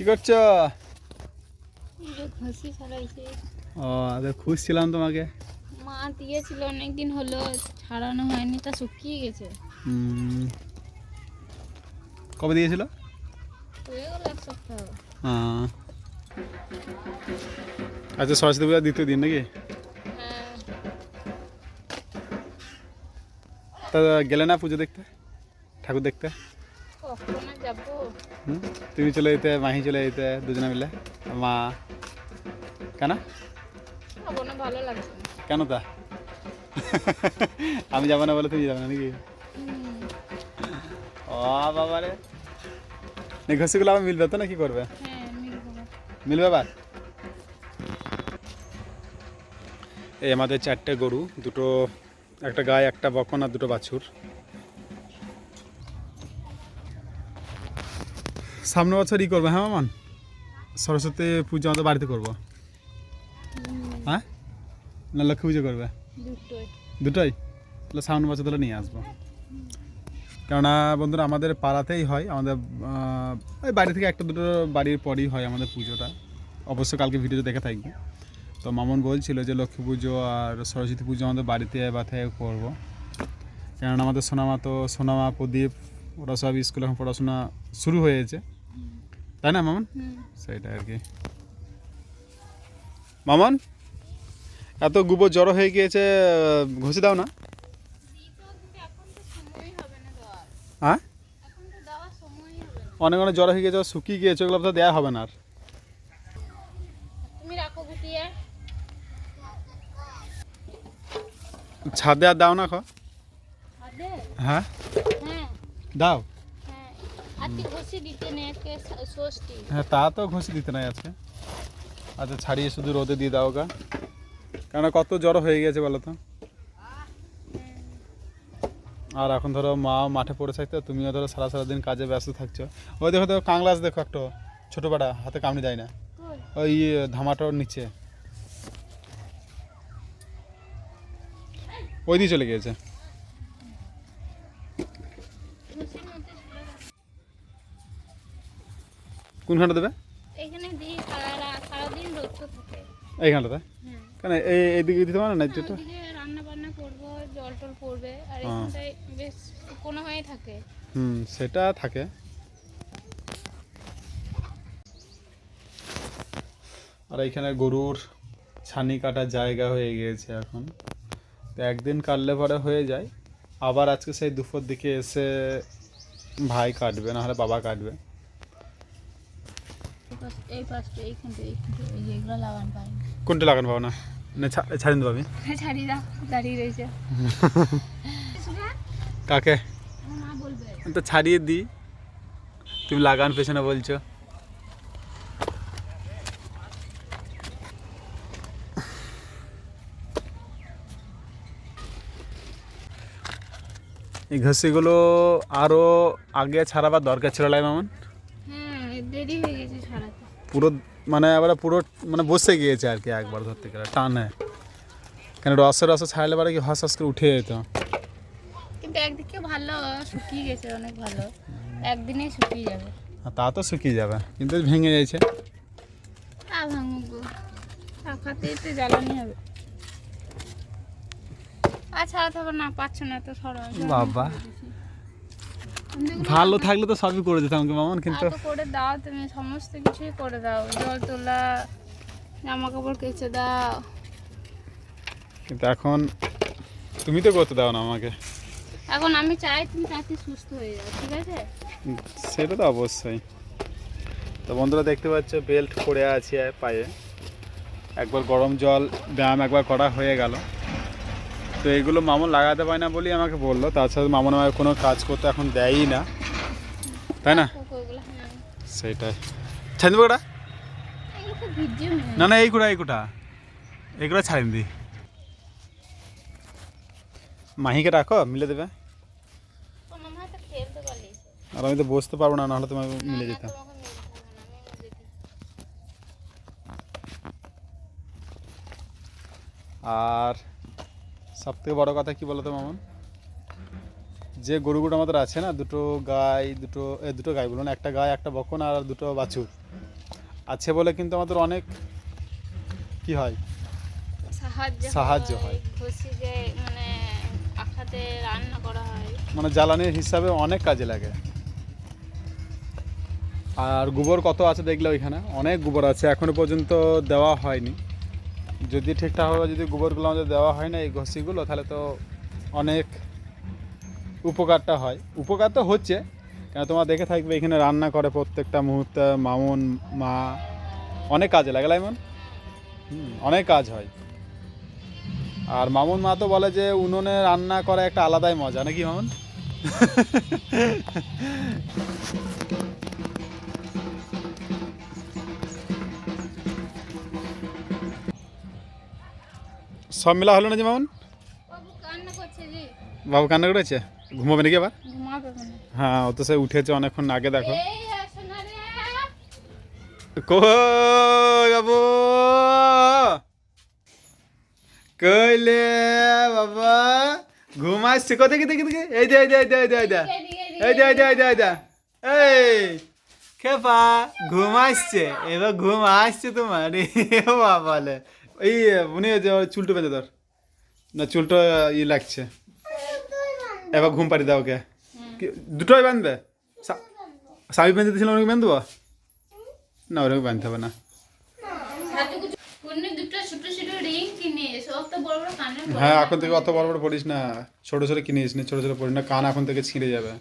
কি করছ? ও আগে খুঁজছিলাম তোমাকে। মা দিয়েছিল অনেকদিন হলো ছাড়ানো হয়নি তা শুকিয়ে গেছে। কবে দিয়েছিল? হ্যাঁ। আচ্ছা সরস্বতী পূজা দ্বিতীয় দিন নাকি? হ্যাঁ। তা গেলে না পুজো দেখতে? ঠাকুর দেখতে কখন আর যাব হুম? তুমি চলে যেতে মাহি চলে যেতে দুজনে মিলে। মা। কেন? ভালো লাগছে কেন তা? আমি যাব না বলে তুমি যাবে না নাকি? ও বাবা রে। ঘষিগুলো আবার মিলবে তো না কি করবে? হ্যাঁ। মিলবে। আবার? এই আমাদের চারটে গরু দুটো একটা গায়ে একটা বকন আর দুটো বাছুর। সামনে বছর ই করবে হ্যাঁ মামান সরস্বতী পুজো আমাদের বাড়িতে করব। হ্যাঁ? না লক্ষ্মী পুজো করবে? দুটোই। তাহলে সামনে বছর তাহলে নিয়ে আসব। কেননা বন্ধুরা আমাদের পাড়াতেই হয় আমাদের ওই বাড়ি থেকে একটা দুটো বাড়ির পরই হয় আমাদের পুজোটা। অবশ্য কালকে ভিডিওতে দেখে থাকবে তো মামন বলছিল যে লক্ষ্মী পুজো আর সরস্বতী পুজো আমাদের বাড়িতে বাথায় করব। কেননা আমাদের সোনামা তো সোনামা প্রদীপ ওরা সব স্কুলে এখন পড়াশোনা শুরু হয়েছে। তাই না মামন? সেইটাই আর কি। মামন এত গোবর জড়ো হয়ে গিয়েছে ঘষে দাও না। হ্যাঁ? অনেক অনেক জড়ো হয়ে গিয়েছে শুকিয়ে গিয়েছে ওগুলো তো দেওয়া হবে না আর। ছাদে আর দাও না খো হ্যাঁ? দাও। হ্যাঁ হ্যাঁ তা তো ঘষে দিতে নাই আজকে। আচ্ছা ছাড়িয়ে শুধু রোদে দিয়ে দাও গা। কেন কত জড়ো হয়ে গেছে বলো তো। আর এখন ধরো মা মাঠে পড়ে থাকতে তুমিও ধরো সারা সারা দিন কাজে ব্যস্ত থাকছো। ওই দেখো দেখো কাংলাস দেখো একটা ছোটো পাড়া হাতে কামড়ি দেয় না। ওই ধামাটার নিচে। ওই দিয়ে চলে গিয়েছে ঘষির মধ্যে ছিল না। কোনখানটা দেবে? এখানে দিই সারা সারাদিন রোদ তো থাকে। এইখানটাতে? হ্যাঁ। কেন এই এইদিকে দিতে পারো না একটু ওদিকে রান্না বান্না করব জল টল পড়বে আর হ্যাঁ। এখানটায় বেশ কোনো হয়ে থাকে। হুম সেটা থাকে। আর এইখানে গরুর ছানি কাটার জায়গা হয়ে গিয়েছে এখন। তো একদিন কাটলে পরে হয়ে যায়। আবার আজকে সেই দুপুর দিকে এসে ভাই কাটবে নাহলে বাবা কাটবে। এই পাশটা লাগান কোনটা লাগানো পাবো না? না ছা- ছাড়িয়ে দেবো আমি। ছাড়ি দাও দাঁড়িয়ে রয়েছে। কাকে? তো ছাড়িয়ে দিই। তুমি লাগান পেছনে বলছো। এই ঘষিগুলো আরও আগে ছাড়াবার দরকার ছিল লাই মামন হ্যাঁ দেরি হয়ে গেছে ছাড়াতে পুরো মানে এবারে পুরো মানে বসে গিয়েছে আর কি একবার ধরতে গেলে টানে। কেন রসে রসে ছাড়লে পরে কি হস হস করে উঠে যেত? কিন্তু একদিকে ভালো শুকিয়ে গেছে অনেক ভালো। একদিনে শুকিয়ে যাবে। আর তা তো শুকিয়ে যাবে কিন্তু ভেঙে যাচ্ছে তা ভাঙবো রাখাতেই তো জ্বালানি হবে। আর ছাড়াতে না পাচ্ছ না তো সরো বাবা। ভালো থাকলে তো সবই করে দিতাম কি মামন কিন্তু করে দাও তুমি সমস্ত কিছুই করে দাও। জল তোলা জামা কাপড় কেচে দাও। কিন্তু এখন তুমি তো করতে দাও না আমাকে। এখন আমি চাই তুমি তাতে সুস্থ হয়ে যাও ঠিক আছে? সেটা তো অবশ্যই। তো বন্ধুরা দেখতে পাচ্ছ বেল্ট পরে আছে পায়ে। একবার গরম জল ব্যায়াম একবার করা হয়ে গেল। তো এগুলো মামন লাগাতে পারে না বলেই আমাকে বলল। তাছাড়া মামন আমাকে কোনো কাজ করতে এখন দেয়ই না। তাই না? সেটাই। ছাড়ি দেবো না না, এই কুটা এই কুটা ছাড়িয়ে দি মাহিকে রাখো মিলে দেবে। আর আমি তো বসতে পারব না, নাহলে তোমাকে মিলে যেতাম। আর সব থেকে বড়ো কথা কি বলতো মামন? যে গরুগুলো আমাদের আছে না দুটো গাই দুটো এ, দুটো গাই বলুন একটা গাই একটা বকন আর দুটো বাছুর আছে বলে কিন্তু আমাদের অনেক কি হয়? সাহায্য হয়। মানে হয়। মানে জ্বালানির হিসাবে অনেক কাজে লাগে। আর গোবর কত আছে দেখলে ওইখানে? অনেক গোবর আছে এখনও পর্যন্ত দেওয়া হয়নি। যদি ঠিকঠাকভাবে যদি গোবরগুলো আমাদের দেওয়া হয় না এই ঘষিগুলো, তাহলে তো অনেক উপকারটা হয়। উপকার তো হচ্ছে, কেন তোমার দেখে থাকবে এখানে রান্না করে প্রত্যেকটা মুহূর্তে, মামুন, মা, অনেক কাজে লাগে লাইমন অনেক কাজ হয়। আর মামুন মা তো বলে যে উনুনে রান্না করা একটা আলাদাই মজা, নাকি মামুন? সব মেলা হলো না যে মামুন? বাবু কান্না করছে বাবু ঘুমাবে নাকি আবার? হ্যাঁ ও তো সে উঠেছে অনেকক্ষণ আগে দেখো। কই বাবু? কইলে বাবা? ঘুমাইছে কোথায় দেখি দেখি দেখি। এই দে এই দে এই দে এই দে এই দে। এদিকে, এদিকে, এই দে এই দে এই দে এই দে। এই খেপা এবার ঘুম আসছে তোমার। এ বাবালে এই ওর চুলটো বেঁধে ধর। না, চুলটো ই লাগছে। এবার ঘুম পাড়ি দাও ওকে। দুটোই বাঁধবে? স্বামী বেঁধে দিয়েছিলাম ওরকম বেঁধবো? না ওরকম বাঁধতে হবে না। হ্যাঁ এখন থেকে অত বড় বড় পড়িস না। ছোট ছোট কিনিস না, ছোট ছোট পড়িস না। কান এখন থেকে ছিঁড়ে যাবে।